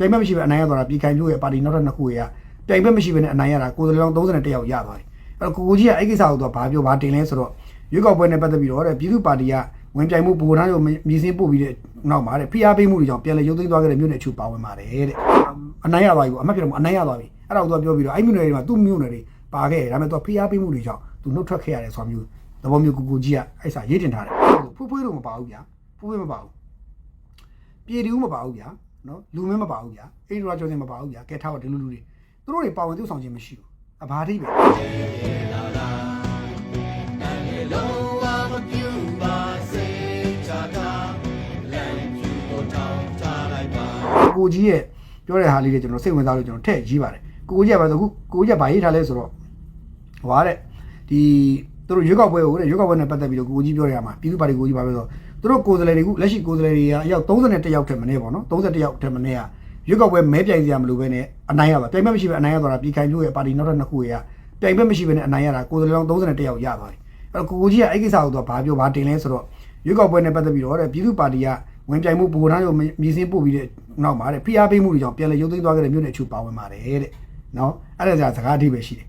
ပြိုင်ဘက်မရှိဘဲအနိုင်ရသွားတာပြည်ခိုင်မျိုးရဲ့ပါတီနောက်ထပ်နှစ်ခုရဲ့ပြိုင်ဘက်မရှိဘဲနဲ့အနိုင်ရတာကိုယ်စားလှယ်ပေါင်း31ယောက်ရသွားတယ်အဲ့တော့ကိုကိုကြီးကအဲ့ကိစ္စကိုတော့ဘာပြောဘာတင်လဲဆိုတော့ရွေးကောက်ပွဲနဲ့ပတ်သက်ပြီးတော့တဲ့ပြည်သူ့ပါတီကဝင်ပြိုင်မှုဗိုလ်ထမ်းကိုမြည်စင်းပို့ပြီးတဲ့နောက်မှာတဲ့ဖိအားပေးမှုတွေကြောင့်ပြန်လည်ရုပ်သိမ်းသွားခဲ့တဲ့မြို့နယ်အချို့ပါဝင်ပါတယ်တဲ့အနိုင်ရသွားပြီပေါ့အမှတ်ပြတော့အနိုင်ရသွားပြီအဲ့ဒါကိုသူကပြောပြီးတော့အဲ့မြို့နယ်တွေမှာသူ့မြို့နယ်တွေပါခဲ့တယ်ဒါပေမဲ့သူကဖိအားပေးမှုတွေကြောင့်သူနှုတ်ထွက်ခဲ့ရတယ်ဆိုတာမျိုးသဘောမျိုးကိုကိုကြီးကအဲ့စာရေးတင်ထားတယ်ဖွေးဖွေးတော့မပါဘူးဗျာဖွေးဖွေးမပါဘူးပြည်တူးမပါဘူးဗျာ နော်လူမင်းမပါဘူးဗျာအိန္ဒြာကျော်စင်မပါဘူးဗျာကဲထားတော့ဒီလူလူတွေသူတို့တွေပါဝင်သူဆောင်ခြင်းမရှိဘူးအဘာတိပဲကိုကြီးရဲ့ပြောတဲ့ဟာလေးတွေကျွန်တော်စိတ်ဝင်စားလို့ကျွန်တော်ထည့်ရေးပါတယ်ကိုကိုကြီးကဘာဆိုအခုကိုကြီးကဘာရေးထားလဲဆိုတော့ဟွာတဲ့ဒီသူတို့ရွေးကောက်ပွဲကိုတဲ့ရွေးကောက်ပွဲနဲ့ပတ်သက်ပြီးတော့ကိုကိုကြီးပြောရမှာပြည်သူ့ပါတီကိုကြီးပါပဲဆိုတော့ သူတို့ကိုယ်စားလှယ်တွေကလက်ရှိကိုယ်စားလှယ်တွေကအယောက်31ယောက်ထက်မနည်းပေါ့နော်31ယောက်ထက်မနည်းကရွေးကောက်ပွဲမဲပြိုင်စရာမလိုဘဲနဲ့အနိုင်ရပါပြိုင်ဘက်မရှိဘဲအနိုင်ရသွားတာပြည်ခိုင်မျိုးရဲ့ပါတီနောက်ထပ်နှစ်ခုရဲ့ပြိုင်ဘက်မရှိဘဲနဲ့အနိုင်ရတာကိုယ်စားလှယ်ပေါင်း31ယောက်ရသွားတယ်အဲ့တော့ကိုကိုကြီးကအဲ့ကိစ္စကိုတော့ဘာပြောဘာတင်လဲဆိုတော့ရွေးကောက်ပွဲနဲ့ပတ်သက်ပြီးတော့တဲ့ပြည်သူ့ပါတီကဝင်ပြိုင်မှုဗိုလ်ထမ်းကိုမြည်စင်းပို့ပြီးတဲ့နောက်မှာတဲ့ဖိအားပေးမှုတွေကြောင့်ပြန်လည်ရုပ်သိမ်းသွားခဲ့တဲ့မြို့နယ်အချို့ပါဝင်ပါတယ်တဲ့နော်အဲ့ဒါကြာစကားအဓိပဲရှိတယ်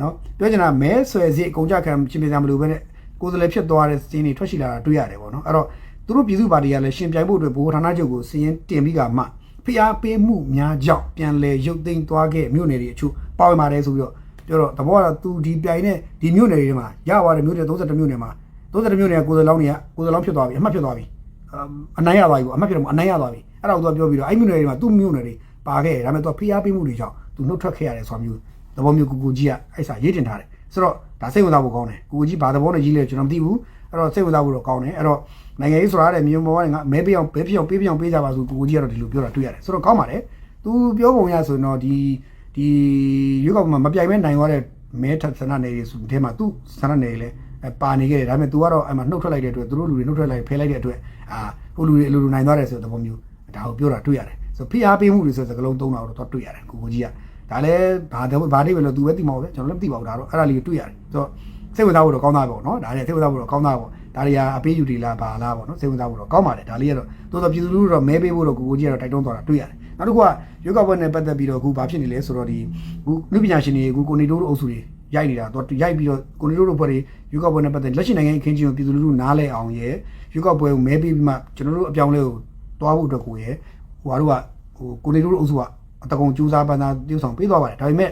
နော်ပြောချင်တာမဲဆွယ်စီအကုန်ကြခံချင်းပြန်မလို့ပဲနဲ့ ကိုယ်စားလှယ်ဖြစ်သွားတဲ့စင်းတွေထွက်ရှိလာတာတွေ့ရတယ်ပေါ့နော်အဲ့တော့သူတို့ပြည်သူ့ပါတီကလည်းရှင်ပြိုင်ဖို့အတွက်ဗိုလ်ဌာနချုပ်ကိုစီရင်တင်ပြီးကမှဖိအားပေးမှုများကြောင့်ပြန်လည်ရုပ်သိမ်းသွားခဲ့မြို့နယ်တွေအချို့ပါဝင်ပါတယ်ဆိုပြီးတော့ပြောတော့တဘောကတော့သူဒီပြိုင်နဲ့ဒီမြို့နယ်တွေမှာရသွားတဲ့မြို့နယ်32မြို့နယ်မှာ32မြို့နယ်ကကိုယ်စားလောင်းတွေကကိုယ်စားလောင်းဖြစ်သွားပြီအမှတ်ဖြစ်သွားပြီအနိုင်ရသွားပြီပေါ့အမှတ်ပြတော့အနိုင်ရသွားပြီအဲ့ဒါကိုသူကပြောပြီးတော့အဲ့မြို့နယ်တွေမှာသူ့မြို့နယ်တွေပါခဲ့တယ်ဒါပေမဲ့သူကဖိအားပေးမှုတွေကြောင့်သူနှုတ်ထွက်ခဲ့ရတယ်ဆိုတာမျိုးသဘောမျိုးကိုကိုကြီးကအဲ့စာရေးတင်ထားတယ် ဆိုတော့ဒါစိတ်ဝင်စားဖို့ကောင်းတယ်ကိုကိုကြီးဘာသဘောနဲ့ကြီးလဲကျွန်တော်မသိဘူးအဲ့တော့စိတ်ဝင်စားဖို့တော့ကောင်းတယ်အဲ့တော့နိုင်ငံရေးဆိုတာတဲ့မြို့ပေါ်ကငါမဲပေးအောင်ပဲပြအောင်ပေးပြအောင်ပေးကြပါဆိုကိုကိုကြီးကတော့ဒီလိုပြောတာတွေ့ရတယ်ဆိုတော့ကောင်းပါတယ်သူပြောပုံရဆိုရင်တော့ဒီဒီရွေးကောက်ပွဲမှာမပြိုင်မဲနိုင်သွားတဲ့မဲထပ်ဆန္ဒနယ်တွေဆိုတဲ့မှာသူဆန္ဒနယ်တွေလည်းပါနေခဲ့တယ်ဒါပေမဲ့ तू ကတော့အဲ့မှာနှုတ်ထွက်လိုက်တဲ့အတွက်သူတို့လူတွေနှုတ်ထွက်လိုက်ဖဲလိုက်တဲ့အတွက်အာဟိုလူတွေအလိုလိုနိုင်သွားတယ်ဆိုတဲ့သဘောမျိုးဒါကိုပြောတာတွေ့ရတယ်ဆိုဖိအားပေးမှုတွေဆိုတဲ့စကားလုံးသုံးတာတော့တွေ့ရတယ်ကိုကိုကြီးက ဒါလည်းဘာဘာတွေပဲလို့ तू ပဲသိမှာပဲကျွန်တော်လည်းမသိပါဘူးဒါတော့အဲ့ဒါလေးတွေ့ရတယ်ဆိုတော့စိတ်ဝင်စားဖို့တော့ကောင်းတာပေါ့နော်ဒါလည်းစိတ်ဝင်စားဖို့တော့ကောင်းတာပေါ့ဒါတွေကအပေးယူတီလားဘာလားပေါ့နော်စိတ်ဝင်စားဖို့တော့ကောင်းပါတယ်ဒါလေးကတော့တိုးတော့ပြည်သူလူထုတော့မဲပေးဖို့တော့ကိုကိုကြီးကတော့တိုက်တွန်းသွားတာတွေ့ရတယ်နောက်တစ်ခုကရွေးကောက်ပွဲနဲ့ပတ်သက်ပြီးတော့အခုဘာဖြစ်နေလဲဆိုတော့ဒီအခုလူပညာရှင်တွေအခုကိုနေတိုးတို့အုပ်စုတွေရိုက်နေတာတော့ရိုက်ပြီးတော့ကိုနေတိုးတို့ဖွဲ့တွေရွေးကောက်ပွဲနဲ့ပတ်သက်လက်ရှိနိုင်ငံအခင်းချင်းကိုပြည်သူလူထုနားလဲအောင်ရဲ့ရွေးကောက်ပွဲကိုမဲပေးပြီးမှကျွန်တော်တို့အပြောင်းလဲကိုတွားဖို့အတွက်ကိုရဲ့ဟိုဟာတို့ကဟိုကိုနေတိုးတို့အုပ်စုက အတကုံစူးစမ်းပန်းသား tiêu ဆောင်ပေးသွားပါတယ်ဒါပေမဲ့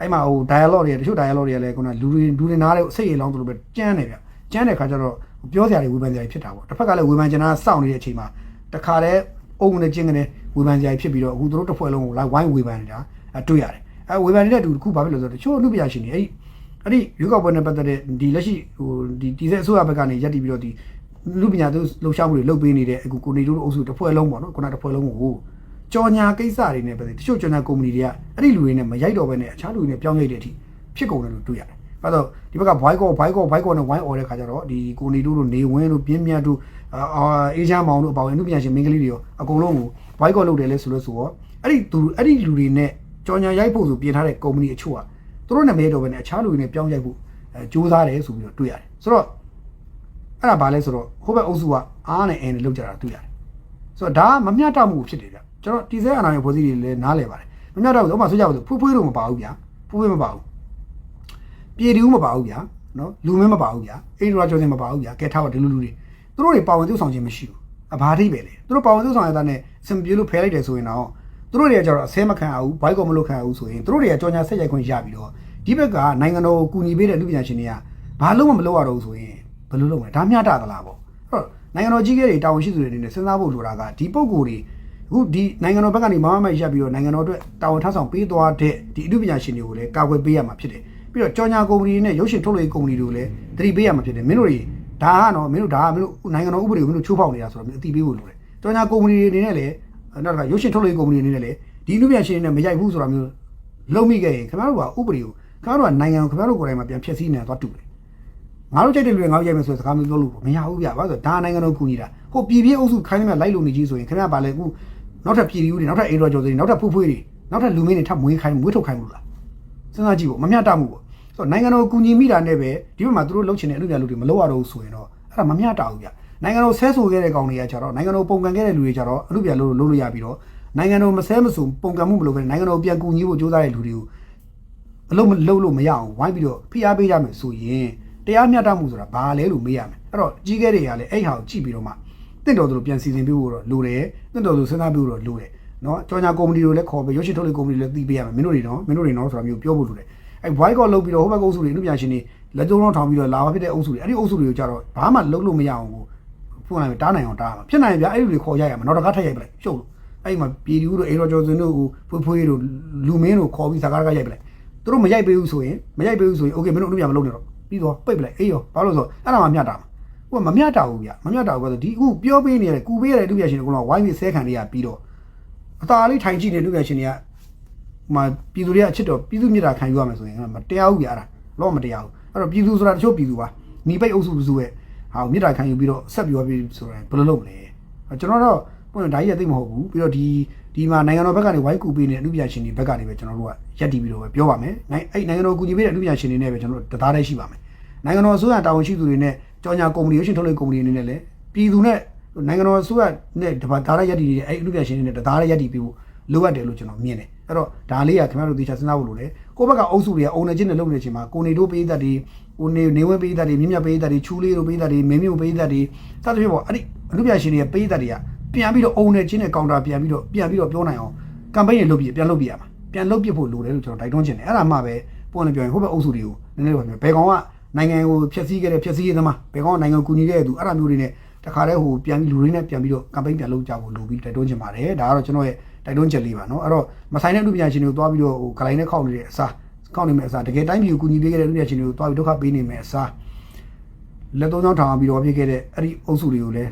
အဲ့မှာဟို dialogue တွေတချို့ dialogue တွေကလည်းခုနလူတွေလူတွေနားတဲ့စိတ်ရေလောင်းတို့လိုပဲကြမ်းတယ်ဗျကြမ်းတဲ့ခါကျတော့ပြောစရာတွေဝေဖန်စရာတွေဖြစ်တာပေါ့တစ်ဖက်ကလည်းဝေဖန်ချင်တာစောင့်နေတဲ့အချိန်မှာတခါတည်းအုံနဲ့ကျင်းကနေဝေဖန်စရာဖြစ်ပြီးတော့အခုတို့တစ်ဖွဲ့လုံးကိုလိုက်ဝိုင်းဝေဖန်နေတာအတွေ့ရတယ်အဲဝေဖန်နေတဲ့တူတစ်ခုဘာဖြစ်လို့ဆိုတော့တချို့လူပညာရှင်တွေအဲ့အဲ့ဒီရွေးကောက်ပွဲနဲ့ပတ်သက်တဲ့ဒီလက်ရှိဟိုဒီဒီဆက်အစိုးရဘက်ကနေရပ်တည်ပြီးတော့ဒီလူပညာသူလှုပ်ရှားမှုတွေလုပ်ပေးနေတဲ့အခုကိုနေတို့အုပ်စုတစ်ဖွဲ့လုံးပေါ့နော်ခုနတစ်ဖွဲ့လုံးကို ကြော်ညာကိစ္စတွေနဲ့ပတ်သက်တချို့ကြော်ညာကုမ္ပဏီတွေကအဲ့ဒီလူတွေနဲ့မရိုက်တော့ဘဲနဲ့အခြားလူတွေနဲ့ပြောင်းရိုက်တဲ့အထိဖြစ်ကုန်တယ်လို့တွေ့ရတယ်။ဘာလို့ဒီဘက်က boy ကော boy ကော boy ကောနဲ့ wine អော်တဲ့ခါကျတော့ဒီကိုနေတို့တို့နေဝင်းတို့ပြင်းမြတ်တို့အာအေးချမ်းမောင်တို့အပေါင်းအမှုပညာရှင်မင်းကလေးတွေရောအကုန်လုံးကို boy ကောလုပ်တယ်လဲဆိုလို့ဆိုတော့အဲ့ဒီသူအဲ့ဒီလူတွေနဲ့ကြော်ညာရိုက်ဖို့ဆိုပြင်ထားတဲ့ကုမ္ပဏီအချို့ကသူတို့နဲ့မရိုက်တော့ဘဲနဲ့အခြားလူတွေနဲ့ပြောင်းရိုက်ဖို့အဲစူးစမ်းတယ်ဆိုပြီးတော့တွေ့ရတယ်။ဆိုတော့အဲ့ဒါဘာလဲဆိုတော့ဟိုဘက်အုပ်စုကအားနဲ့အင်းနဲ့လောက်ကြတာတွေ့ရတယ်။ဆိုတော့ဒါကမမျှတမှုဖြစ်တယ်ဗျ။ ကျွန်တော်တီစဲအာနာရဲ့ဖွဲ့စည်းတွေလည်းနားလည်ပါတယ်။မမျှတဘူးဥပမာဆိုကြပါစို့ဖွေးဖွေးတော့မပါဘူးဗျာ။ဖွေးဖွေးမပါဘူး။ပြည်တူးမပါဘူးဗျာ။နော်လူမင်းမပါဘူးဗျာ။အိန္ဒြာကျော်စင်မပါဘူးဗျာ။ကဲထားပါဒီလူလူတွေသူတို့တွေပါဝင်သူဆောင်ခြင်းမရှိဘူး။အဘာတိပဲလေ။သူတို့ပါဝင်သူဆောင်ရတဲ့နဲ့စင်ပြေလို့ဖဲလိုက်တယ်ဆိုရင်တော့သူတို့တွေကကြတော့အဆဲမခံအောင်ဘိုက်ကောမလို့ခံအောင်ဆိုရင်သူတို့တွေကကြော်ညာဆက်ရိုက်ခွင့်ရပြီးတော့ဒီဘက်ကနိုင်ငံတော်ကိုကူညီပေးတဲ့လူပညာရှင်တွေကဘာလို့မလုပ်ရတော့ဆိုရင်ဘယ်လိုလုပ်မလဲဒါမျှတသလားပေါ့အဲ့တော့နိုင်ငံတော်ကြီးကတွေတာဝန်ရှိသူတွေအနေနဲ့စဉ်းစားဖို့လိုတာကဒီပုံကိုယ်တွေ အခုဒီနိုင်ငံတော်ဘက်ကနေမမမိုက်ရပ်ပြီးတော့နိုင်ငံတော်အတွက်တာဝန်ထမ်းဆောင်ပေးသွားတဲ့ဒီအမှုပညာရှင်တွေကိုလည်းကာကွယ်ပေးရမှာဖြစ်တယ်ပြီးတော့ကြော်ညာကုမ္ပဏီနဲ့ရုပ်ရှင်ထုတ်လုပ်ရေးကုမ္ပဏီတွေကိုလည်းသတိပေးရမှာဖြစ်တယ်မင်းတို့တွေဒါကနော်မင်းတို့ဒါကမင်းတို့နိုင်ငံတော်ဥပဒေကိုမင်းတို့ချိုးဖောက်နေတာဆိုတော့မင်းအသိပေးဖို့လိုတယ်ကြော်ညာကုမ္ပဏီတွေအနေနဲ့လည်းနောက်တစ်ခါရုပ်ရှင်ထုတ်လုပ်ရေးကုမ္ပဏီအနေနဲ့လည်းဒီလူပြန်ရှင်နဲ့မရိုက်ဘူးဆိုတာမျိုးလုံးမိခဲ့ရင်ခင်ဗျားတို့ကဥပဒေကိုခင်ဗျားတို့ကနိုင်ငံကိုခင်ဗျားတို့ကိုယ်တိုင်မှာပြန်ဖျက်ဆီးနေတာသွားတူတယ်ငါတို့ကြိုက်တဲ့လူတွေငါတို့ရိုက်မယ်ဆိုတဲ့စကားမျိုးပြောလို့မရဘူးဗျဘာလို့ဒါနိုင်ငံတော်ကူညီတာဟိုပြည်ပြည့်အုပ်စုခိုင်းနေမှလိုက်လို့နေကြီးဆိုရင်ခင်ဗျားဗာလဲအခု နောက်ထပ်ပြည်သူတွေနောက်ထပ်အိန္ဒြာကျော်တွေနောက်ထပ်ဖူးဖွေးတွေနောက်ထပ်လူမင်းတွေထပ်မွေးခိုင်းမွေးထုတ်ခိုင်းလို့လားစဉ်းစားကြည့်ဖို့မမျှတမှုပေါ့ဆိုတော့နိုင်ငံတော်ကူညီမိတာနဲ့ပဲဒီဘက်မှာသူတို့လှုပ်ချင်တဲ့အလုပ်ပြလုပ်တွေမလုပ်ရတော့ဘူးဆိုရင်တော့အဲ့ဒါမမျှတဘူးဗျနိုင်ငံတော်ဆဲဆိုခဲ့တဲ့ကောင်တွေကကြတော့နိုင်ငံတော်ပုံကန်ခဲ့တဲ့လူတွေကြတော့အလုပ်ပြလုပ်လို့လုပ်လို့ရပြီးတော့နိုင်ငံတော်မဆဲမစုံပုံကံမှုမလုပ်ဘဲနိုင်ငံတော်ပြန်ကူညီဖို့ကြိုးစားတဲ့လူတွေကိုအလုံးမလုံးလို့မရအောင်ဝိုင်းပြီးတော့ဖိအားပေးကြမယ်ဆိုရင်တရားမျှတမှုဆိုတာဘာလဲလို့မေးရမယ်အဲ့တော့ကြီးခဲ့တွေကလည်းအဲ့ဟာကိုကြည့်ပြီးတော့မှ တင့်တော်သူတို့ပြန်စီစဉ်ပေးဖို့တော့လိုတယ်တင့်တော်သူစဉ်းစားပေးဖို့တော့လိုတယ်နော်ကြော်ညာကုမ္ပဏီတွေလည်းခေါ်ပြီးရုပ်ရှင်ထုတ်လုပ်ကုမ္ပဏီတွေလည်းသိပေးရမယ်မင်းတို့တွေနော်မင်းတို့တွေနော်ဆိုတာမျိုးပြောဖို့လိုတယ်အဲ့ white call လုပ်ပြီးတော့ဟိုဘက်ကအုပ်စုတွေအမှုပြန်ရှင်တွေလက်ကျုံတော့ထောင်ပြီးတော့လာမဖြစ်တဲ့အုပ်စုတွေအဲ့ဒီအုပ်စုတွေကိုကြတော့ဘာမှလုပ်လို့မရအောင်ကိုဖုန်းလိုက်တားနိုင်အောင်တားမှာဖြစ်နိုင်ဗျာအဲ့ဒီတွေခေါ်ရရမှာနောက်တစ်ခါထပ်ရိုက်ပလိုက်ရှုပ်လို့အဲ့ဒီမှာပြည်သူတို့အိမ်တော်ကျော်စင်တို့ကိုဖွေးဖွေးတို့လူမင်းတို့ခေါ်ပြီးစကားကရိုက်ပလိုက်သူတို့မရိုက်ပေးဘူးဆိုရင်မရိုက်ပေးဘူးဆိုရင် okay မင်းတို့အမှုပြန်မလုပ်နဲ့တော့ပြီးတော့ပိတ်ပလိုက်အေးရောဘာလို့လဲဆိုတော့အဲ့ဒါမှမျှတာမှာ ဟိုကမမျှတာဘူးဗျမမျှတာဘူးဆိုဒီအခုပြောပေးနေရတယ်ကူပေးရတဲ့အမှုပြန်ရှင်တွေကတော့ဝိုင်းပြီးဆဲခံနေရပြီးတော့အသာလေးထိုင်ကြည့်နေလူပြန်ရှင်တွေကဟိုမှာပြည်သူတွေကအချစ်တော်ပြည်သူမြစ်တာခံယူရမယ်ဆိုရင်မတရားဘူးပြအဲ့ဒါလောမတရားဘူးအဲ့တော့ပြည်သူဆိုတာတချို့ပြည်သူပါညီပိတ်အုပ်စုစုရဲ့ဟာမြစ်တာခံယူပြီးတော့ဆက်ပြောပြီးဆိုရင်ဘယ်လိုလုပ်မလဲအဲ့ကျွန်တော်တော့ပုံဒါကြီးရသိမဟုတ်ဘူးပြီးတော့ဒီဒီမှာနိုင်ငံတော်ဘက်ကနေဝိုင်းကူပေးနေတဲ့အမှုပြရှင်တွေဘက်ကနေပဲကျွန်တော်တို့ကရက်တီပြီးတော့ပဲပြောပါမယ်နိုင်အဲ့နိုင်ငံတော်ကူညီပေးတဲ့အမှုပြရှင်တွေနဲ့ပဲကျွန်တော်တို့တသားတည်းရှိပါမယ်နိုင်ငံတော်အစိုးရတာဝန်ရှိသူတွေနဲ့ ကြော်ညာကုမ္ပဏီရုပ်ရှင်ထုတ်လုပ်ကုမ္ပဏီအနေနဲ့လည်းပြည်သူနဲ့နိုင်ငံတော်အစိုးရနဲ့တပါးသားရရက်တီတွေအဲ့အမှုပြရှင်တွေနဲ့တသားတည်းရက်တီပြီးဖို့လိုအပ်တယ်လို့ကျွန်တော်မြင်တယ်အဲ့တော့ဒါလေးကခင်ဗျားတို့သေချာစဉ်းစားဖို့လိုတယ်ကိုယ့်ဘက်ကအုပ်စုတွေကအုံနေချင်းနဲ့လုပ်နေချိန်မှာကိုနေတို့ပေးသက်တွေကိုနေနေဝင်းပေးသက်တွေမြင့်မြတ်ပေးသက်တွေချူလေးတို့ပေးသက်တွေမင်းမျိုးပေးသက်တွေစသဖြင့်ပေါ့အဲ့ဒီအမှုပြရှင်တွေရဲ့ပေးသက်တွေကပြန်ပြီးတော့အုံနေချင်းနဲ့ကောင်တာပြန်ပြီးတော့ပြန်ပြီးတော့ပြောနိုင်အောင်ကမ်ပိန်းတွေလုပ်ပြီးပြန်လုပ်ပြရမှာပြန်လုပ်ပြဖို့လိုတယ်လို့ကျွန်တော်တိုက်တွန်းချင်တယ်အဲ့ဒါမှပဲပုံနဲ့ပြောရင်ဟိုဘက်အုပ်စုတွေကိုနည်းနည်းပါပြောဘယ်ကောင်က နိုင်ငံကိုဖျက်ဆီးခဲ့တဲ့ဖျက်ဆီးရေးသမားဘယ်ကောင်နိုင်ငံကိုကူညီခဲ့တဲ့သူအဲ့ဒါမျိုးတွေနဲ့တခါတည်းဟိုပြန်ပြီးလူတွေနဲ့ပြန်ပြီးတော့ campaign ပြန်လုပ်ကြဖို့လိုပြီးတိုက်တွန်းချင်ပါတယ်ဒါကတော့ကျွန်တော်ရဲ့တိုက်တွန်းချက်လေးပါနော်အဲ့တော့မဆိုင်တဲ့လူပညာရှင်တွေကိုတွားပြီးတော့ဟိုဂလိုင်းနဲ့ခောက်နေတဲ့အစားခောက်နေမယ့်အစားတကယ်တိုင်းပြည်ကိုကူညီပေးခဲ့တဲ့လူပညာရှင်တွေကိုတွားပြီးဒုက္ခပေးနေမယ့်အစားလက်သုံးချောင်းထောင်ပြီးတော့ဖြစ်ခဲ့တဲ့အဲ့ဒီအုပ်စုတွေကိုလည်း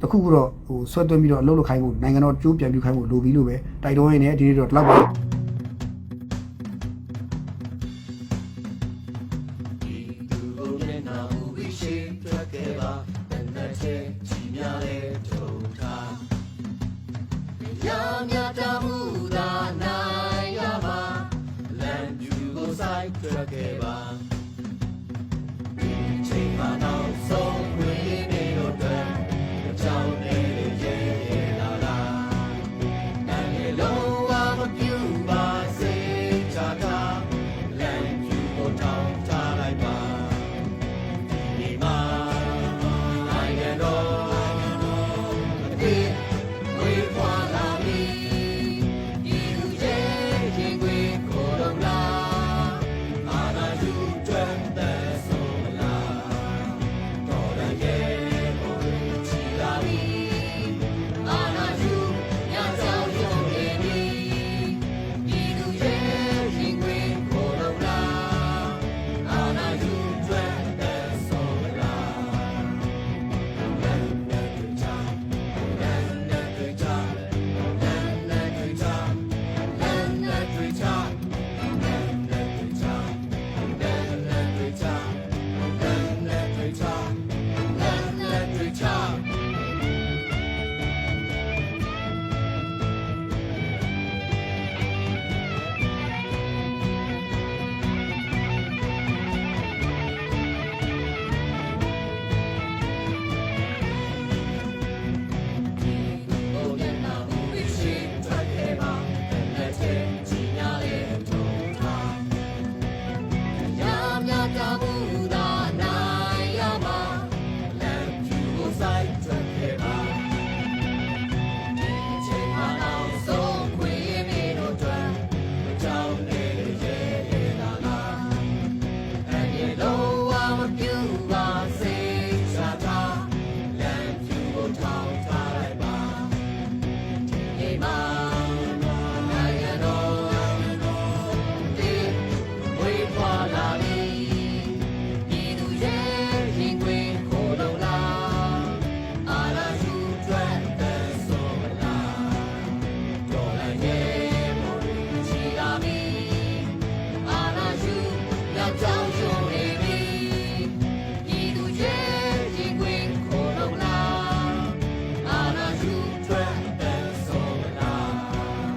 တခုခုတော့ဟိုဆွဲသွင်းပြီးတော့အလုပ်လုပ်ခိုင်းဖို့နိုင်ငံတော်ကြိုးပြန်ပြုခိုင်းဖို့လိုပြီးလို့ပဲတိုက်တွန်းရင်းနဲ့ဒီနေ့တော့ဒီလောက်ပါ နက်ချင်းကြီးများတဲ့ထုံထားရမြတ်တမှုသာနိုင်ရပါလမ်းပြူကိုဆိုင်ထွက်ခဲ့ပါ